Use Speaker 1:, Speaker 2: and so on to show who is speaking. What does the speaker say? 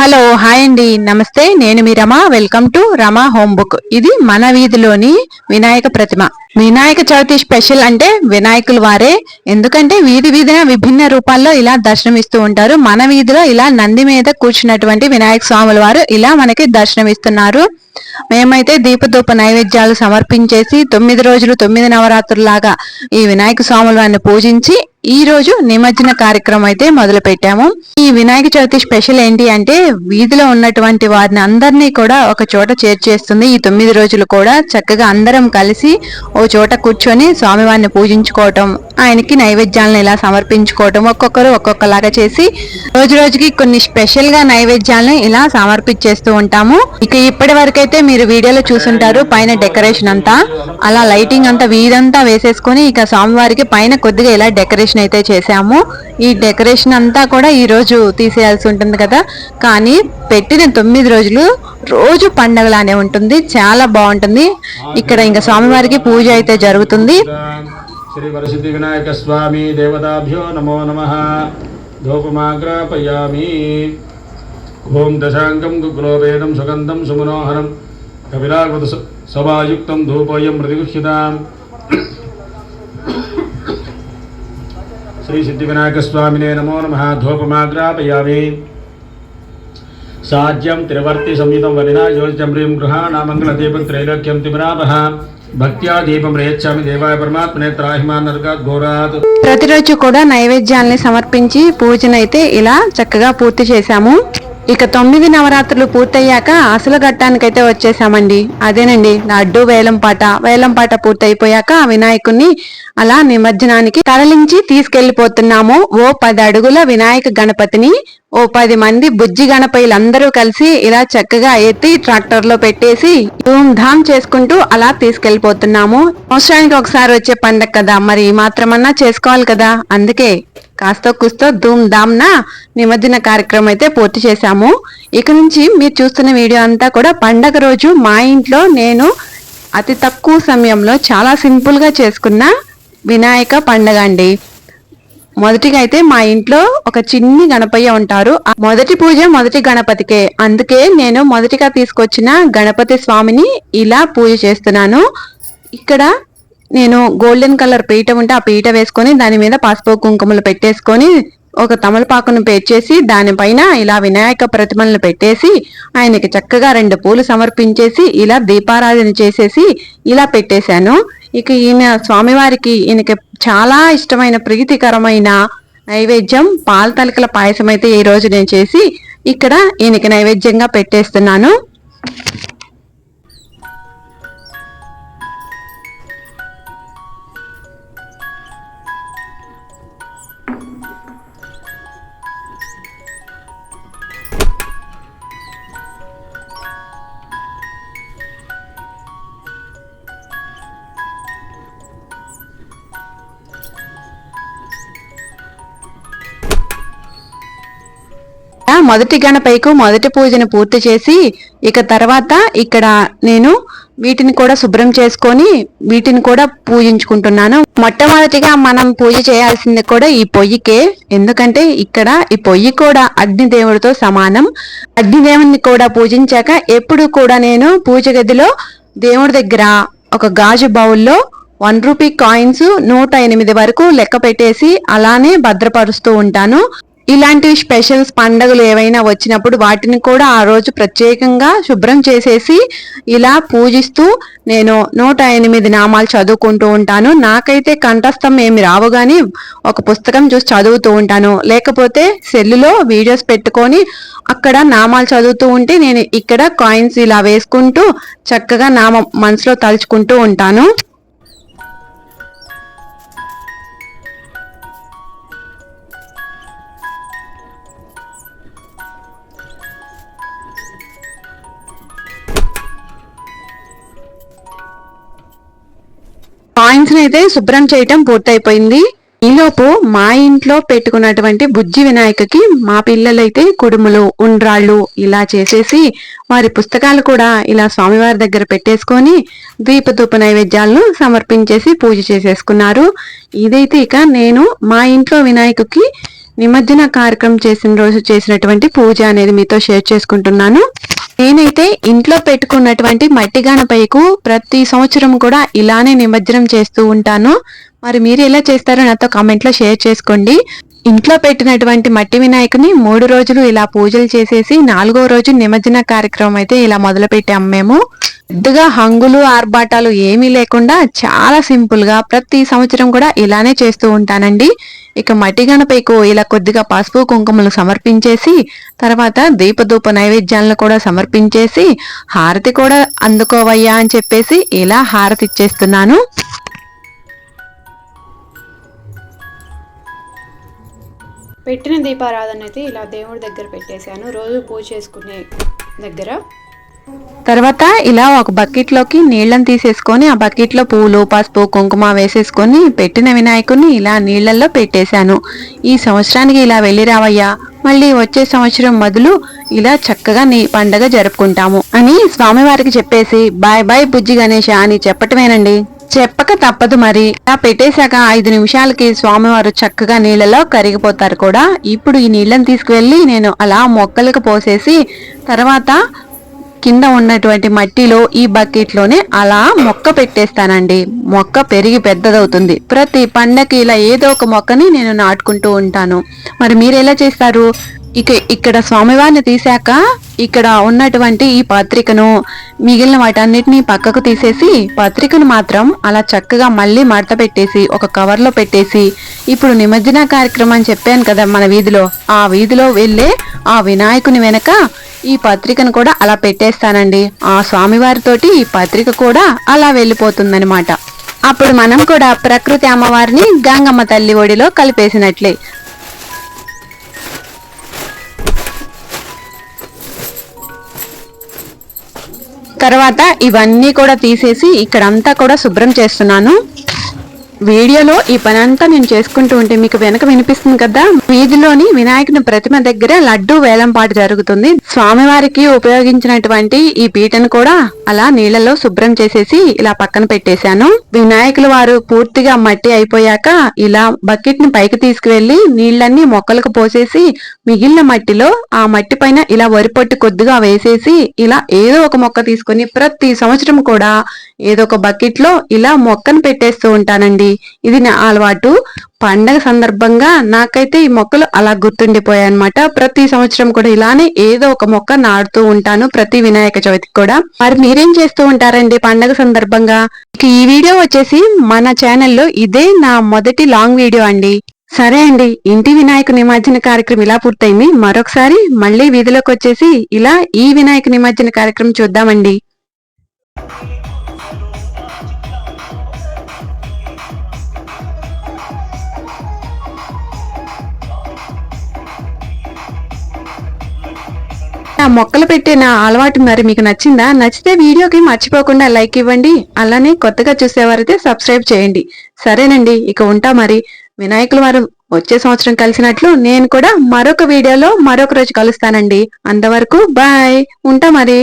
Speaker 1: Hello hi అండి. నమస్తే నేను మీ Rama. Welcome to Rama home book. ఇది మన వీధిలోని వినాయక ప్రతిమ. వినాయక చవితి స్పెషల్ అంటే వినాయకుల వారే. ఎందుకంటే వీధి వీధిన విభిన్న రూపాల్లో ఇలా దర్శనమిస్తూ ఉంటారు. మన వీధిలో ఇలా నంది మీద కూర్చున్నటువంటి వినాయక స్వాముల వారు ఇలా మనకి దర్శనమిస్తున్నారు. మేమైతే దీపదూప నైవేద్యాలు సమర్పించేసి తొమ్మిది రోజులు తొమ్మిది నవరాత్రులాగా ఈ వినాయక స్వాముల వారిని పూజించి ఈ రోజు నిమజ్జన కార్యక్రమం అయితే మొదలు పెట్టాము ఈ వినాయక చవితి స్పెషల్ ఏంటి అంటే వీధిలో ఉన్నటువంటి వారిని అందరినీ కూడా ఒక చోట చేర్చేస్తుంది. ఈ తొమ్మిది రోజులు కూడా చక్కగా అందరం కలిసి ఓ చోట కూర్చొని స్వామివారిని పూజించుకోవటం ఆయనకి నైవేద్యాలను ఇలా సమర్పించుకోవటం ఒక్కొక్కరు ఒక్కొక్కలాగా చేసి రోజు రోజుకి కొన్ని స్పెషల్గా నైవేద్యాలను ఇలా సమర్పించేస్తూ ఉంటాము. ఇక ఇప్పటి వరకైతే మీరు వీడియోలో చూసుంటారు పైన డెకరేషన్ అంతా. అలా లైటింగ్ అంతా వీధంతా వేసేసుకొని ఇక స్వామివారికి పైన కొద్దిగా ఇలా డెకరేషన్ అయితే చేసాము ఈ డెకరేషన్ అంతా కూడా ఈ రోజు తీసేయాల్సి ఉంటుంది కదా. కానీ పెట్టిన తొమ్మిది రోజులు రోజు పండగలానే ఉంటుంది. చాలా బాగుంటుంది. ఇక్కడ ఇంకా స్వామివారికి పూజ అయితే జరుగుతుంది.
Speaker 2: श्रीवरसिद्धिविनायकस्वामी देवताभ्यो नमो नम। धूपमाग्रापयामि ॐ दशाङ्कं गुग्लोभेदं सुगन्धं सुमनोहरं। कपिलाकृतसभायुक्तं धूपोऽयं प्रतिगुह्यताम्। श्रीसिद्धिविनायकस्वामिने नमो नमः। धूपमाग्रापयामि। సాధ్యం త్రివర్తి సంయుతం వదినా గృహ నామంగళ గృహాణామంగళదీపం త్రైలోక్యం తిమరాపహ భక్త్యా దీపం రేచ్చామి దేవాయ పరమాత్మనే త్రాహిమాన్ నరకాత్ ఘోరాత్
Speaker 1: ప్రతిరోజు కూడా నైవేద్యాల్ని సమర్పించి పూజనైతే ఇలా చక్కగా పూర్తి చేశాము. ఇక తొమ్మిది నవరాత్రులు పూర్తయ్యాక అసలు ఘట్టానికైతే వచ్చేసామండి. అదేనండి లడ్డు వేలంపాట వేలంపాట పూర్తయిపోయాక ఆ వినాయకుణ్ణి అలా నిమజ్జనానికి తరలించి తీసుకెళ్ళిపోతున్నాము ఓ పది అడుగుల వినాయక గణపతిని ఓ పది మంది బుజ్జి గణపయ్యలందరూ కలిసి ఇలా చక్కగా ఎత్తి ట్రాక్టర్లో పెట్టేసి ధూమ్ ధామ్ చేసుకుంటూ అలా తీసుకెళ్ళిపోతున్నాము సంవత్సరానికి ఒకసారి వచ్చే పండగ కదా మరి ఈ మాత్రమన్నా చేసుకోవాలి కదా? అందుకే కాస్త కుస్తో ధూమ్ ధామ్ నా నిమజ్జన కార్యక్రమం అయితే పూర్తి చేశాము. ఇక నుంచి మీరు చూస్తున్న వీడియో అంతా కూడా పండగ రోజు మా ఇంట్లో నేను అతి తక్కువ సమయంలో చాలా సింపుల్గా చేసుకున్న వినాయక పండగ అండి. మొదటిగా అయితే మా ఇంట్లో ఒక చిన్ని గణపయ్య ఉంటారు. మొదటి పూజ మొదటి గణపతికే. అందుకే నేను మొదటిగా తీసుకొచ్చిన గణపతి స్వామిని ఇలా పూజ చేస్తున్నాను. ఇక్కడ నేను గోల్డెన్ కలర్ పీట ఉంటే ఆ పీట వేసుకొని దాని మీద పసుపు కుంకుమలు పెట్టేసుకొని ఒక తమలపాకును పేర్చేసి దానిపైన ఇలా వినాయక ప్రతిమలను పెట్టేసి ఆయనకి చక్కగా రెండు పూలు సమర్పించేసి ఇలా దీపారాధన చేసేసి ఇలా పెట్టేశాను. ఇక ఈయన స్వామివారికి ఈయనకి చాలా ఇష్టమైన ప్రీతికరమైన నైవేద్యం పాల తలకల పాయసం అయితే ఈ రోజు నేను చేసి ఇక్కడ ఈయనకి నైవేద్యంగా పెట్టేస్తున్నాను. మొదటి గణపైకు మొదటి పూజను పూర్తి చేసి ఇక తర్వాత ఇక్కడ నేను వీటిని కూడా శుభ్రం చేసుకొని వీటిని కూడా పూజించుకుంటున్నాను. మొట్టమొదటిగా మనం పూజ చేయాల్సింది కూడా ఈ పొయ్యికే. ఎందుకంటే ఇక్కడ ఈ పొయ్యి కూడా అగ్నిదేవుడితో సమానం. అగ్నిదేవుని కూడా పూజించాక ఎప్పుడు కూడా నేను పూజ గదిలో దేవుడి దగ్గర ఒక గాజు బౌల్లో వన్ రూపీ కాయిన్స్ నూట ఎనిమిది వరకు లెక్క పెట్టేసి అలానే భద్రపరుస్తూ ఉంటాను. ఇలాంటి స్పెషల్స్ పండగలు ఏవైనా వచ్చినప్పుడు వాటిని కూడా ఆ రోజు ప్రత్యేకంగా శుభ్రం చేసేసి ఇలా పూజిస్తూ నేను నూట ఎనిమిది నామాలు చదువుకుంటూ ఉంటాను. నాకైతే కంఠస్థం ఏమి రావు కానీ ఒక పుస్తకం చూసి చదువుతూ ఉంటాను. లేకపోతే సెల్లులో వీడియోస్ పెట్టుకొని అక్కడ నామాలు చదువుతూ ఉంటే నేను ఇక్కడ కాయిన్స్ ఇలా వేసుకుంటూ చక్కగా నామం మనసులో తలుచుకుంటూ ఉంటాను. కాయిన్స్ అయితే శుభ్రం చేయటం పూర్తయిపోయింది. ఈలోపు మా ఇంట్లో పెట్టుకున్నటువంటి బుజ్జి వినాయకకి మా పిల్లలైతే కుడుములు ఉండ్రాళ్ళు ఇలా చేసేసి వారి పుస్తకాలు కూడా ఇలా స్వామివారి దగ్గర పెట్టేసుకొని దీపధూప నైవేద్యాలను సమర్పించేసి పూజ చేసేసుకున్నారు. ఇదైతే ఇక నేను మా ఇంట్లో వినాయకుకి నిమజ్జన కార్యక్రమం చేసిన రోజు చేసినటువంటి పూజ అనేది మీతో షేర్ చేసుకుంటున్నాను. నేనైతే ఇంట్లో పెట్టుకున్నటువంటి మట్టి గణపయ్యకు ప్రతి సంవత్సరం కూడా ఇలానే నిమజ్జనం చేస్తూ ఉంటాను. మరి మీరు ఎలా చేస్తారో నాతో కామెంట్లో షేర్ చేసుకోండి. ఇంట్లో పెట్టినటువంటి మట్టి వినాయకుని మూడు రోజులు ఇలా పూజలు చేసేసి నాలుగో రోజు నిమజ్జన కార్యక్రమం అయితే ఇలా మొదలు పెట్టాము మేము. పెద్దగా హంగులు ఆర్భాటాలు ఏమీ లేకుండా చాలా సింపుల్గా ప్రతి సంవత్సరం కూడా ఇలానే చేస్తూ ఉంటానండి. ఇక మట్టి గణపైకు ఇలా కొద్దిగా పసుపు కుంకుమలు సమర్పించేసి తర్వాత దీపధూప నైవేద్యాలను కూడా సమర్పించేసి హారతి కూడా అందుకోవయ్యా అని చెప్పేసి ఇలా హారతి ఇచ్చేస్తున్నాను.
Speaker 3: పెట్టిన దీపారాధన అయితే ఇలా దేవుడి దగ్గర పెట్టేశాను. రోజు పూజ చేసుకునే దగ్గర
Speaker 1: తర్వాత ఇలా ఒక బకెట్లోకి నీళ్ళని తీసేసుకొని ఆ బకెట్లో పూలు పసుపు కుంకుమ వేసేసుకొని పెట్టిన వినాయకుడిని ఇలా నీళ్ళల్లో పెట్టేశాను. ఈ సంవత్సరానికి ఇలా వెళ్ళి రావయ్యా. మళ్ళీ వచ్చే సంవత్సరం మొదలు ఇలా చక్కగా నీ పండగ జరుపుకుంటాము అని స్వామివారికి చెప్పేసి బాయ్ బాయ్ బుజ్జి గణేష అని చెప్పటమేనండి. చెప్పక తప్పదు మరి. ఇలా పెట్టేశాక ఐదు నిమిషాలకి స్వామివారు చక్కగా నీళ్ళలో కరిగిపోతారు కూడా. ఇప్పుడు ఈ నీళ్ళని తీసుకువెళ్ళి నేను అలా మొక్కలకు పోసేసి తర్వాత కింద ఉన్నటువంటి మట్టిలో ఈ బకెట్లోనే అలా మొక్క పెట్టేస్తానండి. మొక్క పెరిగి పెద్దదవుతుంది. ప్రతి పండకి ఇలా ఏదో ఒక మొక్కని నేను నాటుకుంటూ ఉంటాను. మరి మీరు ఎలా చేస్తారు? ఇక ఇక్కడ స్వామివారిని తీశాక ఇక్కడ ఉన్నటువంటి ఈ పత్రికను మిగిలిన వాటన్నిటిని పక్కకు తీసేసి పత్రికను మాత్రం అలా చక్కగా మళ్ళీ మడత పెట్టేసి ఒక కవర్లో పెట్టేసి ఇప్పుడు నిమజ్జన కార్యక్రమం అని చెప్పాను కదా మన వీధిలో. ఆ వీధిలో వెళ్ళే ఆ వినాయకుని వెనక ఈ పత్రికను కూడా అలా పెట్టేస్తానండి. ఆ స్వామివారితోటి ఈ పత్రిక కూడా అలా వెళ్ళిపోతుందనమాట అప్పుడు మనం కూడా ప్రకృతి అమ్మవారిని గంగమ్మ తల్లి ఒడిలో కలిపేసినట్లే. తర్వాత ఇవన్నీ కూడా తీసేసి ఇక్కడంతా కూడా శుభ్రం చేస్తున్నాను. వీడియోలో ఈ పని అంతా నేను చేసుకుంటూ ఉంటే మీకు వెనక వినిపిస్తుంది కదా? వీధిలోని వినాయకుని ప్రతిమ దగ్గర లడ్డు వేలంపాటు జరుగుతుంది. స్వామివారికి ఉపయోగించినటువంటి ఈ పీటను కూడా అలా నీళ్ళలో శుభ్రం చేసేసి ఇలా పక్కన పెట్టేశాను. వినాయకుల వారు పూర్తిగా మట్టి అయిపోయాక ఇలా బకెట్ని పైకి తీసుకువెళ్ళి నీళ్ళన్నీ మొక్కలకు పోసేసి మిగిలిన మట్టిలో ఆ మట్టి పైన ఇలా వరిపొట్టు కొద్దిగా వేసేసి ఇలా ఏదో ఒక మొక్క తీసుకొని ప్రతి సంవత్సరం కూడా ఏదో ఒక బకెట్లో ఇలా మొక్కను పెట్టేస్తూ ఉంటానండి. ఇది నా అలవాటు. పండగ సందర్భంగా నాకైతే ఈ మొక్కలు అలా గుర్తుండిపోయాయి అనమాట ప్రతి సంవత్సరం కూడా ఇలానే ఏదో ఒక మొక్క నాడుతూ ఉంటాను ప్రతి వినాయక చవితికి కూడా. మరి మీరేం చేస్తూ ఉంటారండి పండగ సందర్భంగా? ఈ వీడియో వచ్చేసి మన ఛానల్లో ఇదే నా మొదటి లాంగ్ వీడియో అండి. సరే అండి ఇంటి వినాయక నిమజ్జన కార్యక్రమం ఇలా పూర్తయింది. మరొకసారి మళ్ళీ వీధిలోకి వచ్చేసి ఇలా ఈ వినాయక నిమజ్జన కార్యక్రమం చూద్దామండి. ఆ మొక్కలు పెట్టే నా అలవాటు మరి మీకు నచ్చిందా? నచ్చితే వీడియోకి మర్చిపోకుండా లైక్ ఇవ్వండి. అలానే కొత్తగా చూసేవారైతే సబ్స్క్రైబ్ చేయండి. సరేనండి ఇక ఉంటా మరి. వినాయకుల వారం వచ్చే సంవత్సరం కలిసినట్లు నేను కూడా మరొక వీడియోలో మరొక రోజు కలుస్తానండి. అంతవరకు బాయ్. ఉంటా మరి.